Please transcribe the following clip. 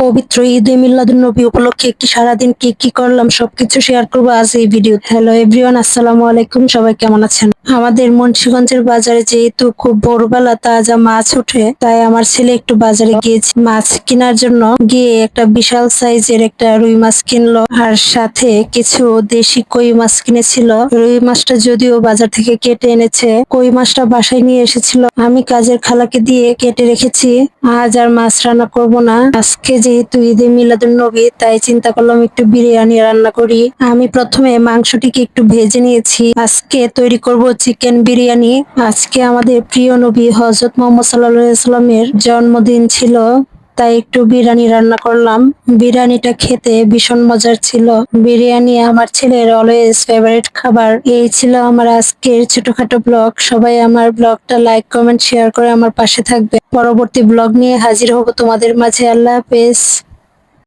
পবিত্র ঈদ এ নবী উপলক্ষে একটি সারাদিন কি কি করলাম সবকিছু শেয়ার করব আজ এই ভিডিও হ্যালো এভরিওয়ান আসসালামু আলাইকুম, সবাই কেমন আছেন? আমাদের মুন্সীগঞ্জের বাজারে যেহেতু খুব ভোরবেলা তাজা মাছ ওঠে, তাই আমার ছেলে একটু বাজারে গিয়েছে। মাছ কেনার জন্য গিয়ে একটা বিশাল সাইজের একটা রুই মাছ কিনলো, আর সাথে কিছু দেশি কই মাছ কিনেছিল। রুই মাছটা যদিও বাজার থেকে কেটে এনেছে, কই মাছটা বাসায় নিয়ে এসেছিল। আমি কাজের খালাকে দিয়ে কেটে রেখেছি, আজ আর মাছ রান্না করব না। আজকে যেহেতু ঈদে মিলাদুল নবী, তাই চিন্তা করলাম একটু বিরিয়ানি রান্না করি। আমি প্রথমে মাংসটিকে একটু ভেজে নিয়েছি। আজকে তৈরি করব চিকেন বিরিয়ানি। আজকে আমাদের প্রিয় নবী হজরত মোহাম্মদ সাল্লামের জন্মদিন ছিল, তাই একটু বিরিয়ানি রান্না করলাম। বিরিয়ানিটা খেতে ভীষণ মজার ছিল। বিরিয়ানি আমার ছেলের অলওয়েজ ফেভারিট খাবার। এই ছিল আমার আজকের ছোটখাটো ব্লগ সবাই আমার ব্লগটা লাইক কমেন্ট শেয়ার করে আমার পাশে থাকবে। পরবর্তী ব্লগ নিয়ে হাজির হব তোমাদের মাঝে। আল্লাহ হাফেজ।